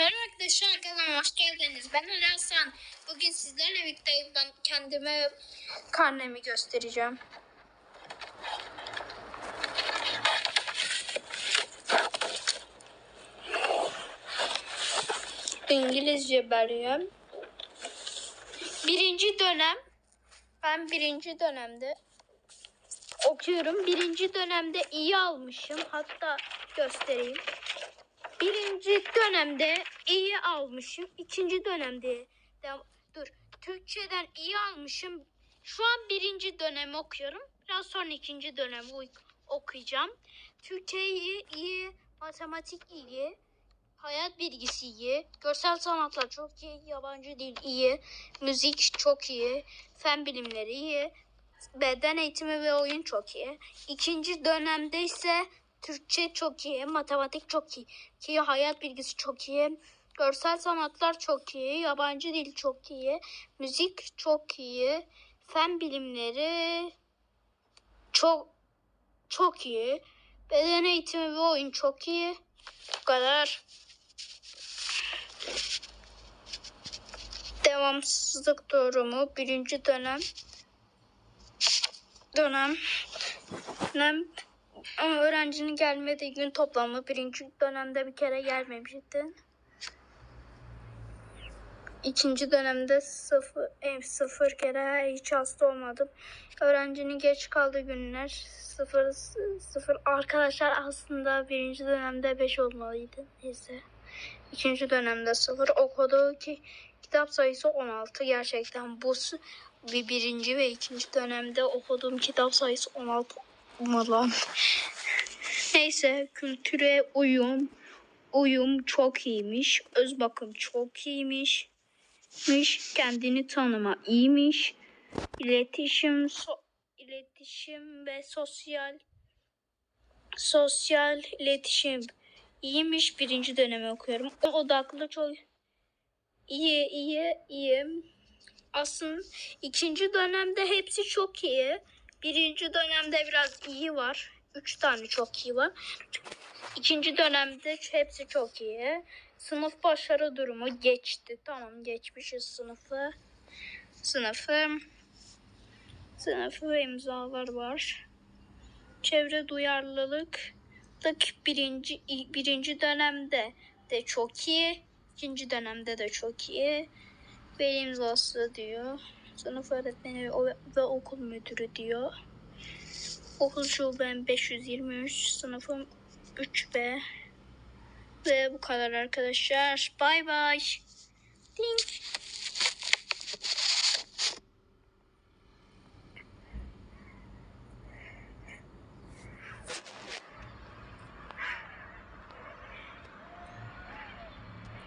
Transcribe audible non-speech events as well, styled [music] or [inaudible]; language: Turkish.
Merhaba arkadaşlar kanalıma hoş geldiniz. Ben Ali Hasan. Bugün sizlerle birlikte ben kendime karnemi göstereceğim. İngilizce bölüm. Birinci dönem. Ben birinci dönemde okuyorum. Birinci dönemde iyi almışım. Hatta göstereyim. Birinci dönemde iyi almışım. İkinci dönemde devam- dur Türkçeden iyi almışım. Şu an birinci dönem okuyorum. Biraz sonra ikinci dönem uy- okuyacağım. Türkçe iyi, iyi, matematik iyi, hayat bilgisi iyi, görsel sanatlar çok iyi, yabancı dil iyi, müzik çok iyi, fen bilimleri iyi, beden eğitimi ve oyun çok iyi. İkinci dönemde ise Türkçe çok iyi, matematik çok iyi, ki hayat bilgisi çok iyi, görsel sanatlar çok iyi, yabancı dil çok iyi, müzik çok iyi, fen bilimleri çok çok iyi, beden eğitimi ve oyun çok iyi. Bu kadar. Devamsızlık durumu birinci dönem dönem dönem ama öğrencinin gelmediği gün toplamı birinci dönemde bir kere gelmemişti. İkinci dönemde sıfır, ev sıfır kere hiç hasta olmadım. Öğrencinin geç kaldığı günler sıfır, sıfır. Arkadaşlar aslında birinci dönemde beş olmalıydı. Neyse. İkinci dönemde sıfır. Okuduğu ki kitap sayısı 16. Gerçekten bu bir birinci ve ikinci dönemde okuduğum kitap sayısı 16 olmalı. [laughs] Neyse kültüre uyum uyum çok iyiymiş. Öz bakım çok iyiymiş. miş, Kendini tanıma iyiymiş. İletişim so- iletişim ve sosyal sosyal iletişim iyiymiş. Birinci dönemi okuyorum. Odaklı çok iyi iyi iyi. Aslında ikinci dönemde hepsi çok iyi. Birinci dönemde biraz iyi var. Üç tane çok iyi var. İkinci dönemde hepsi çok iyi. Sınıf başarı durumu geçti. Tamam geçmişiz sınıfı. Sınıfı. Sınıfı ve imzalar var. Çevre duyarlılık birinci, birinci dönemde de çok iyi. ikinci dönemde de çok iyi. Veli imzası diyor. Sınıf öğretmeni ve, okul müdürü diyor. Okul şubem 523, sınıfım 3B. Ve bu kadar arkadaşlar. Bay bay. Ding.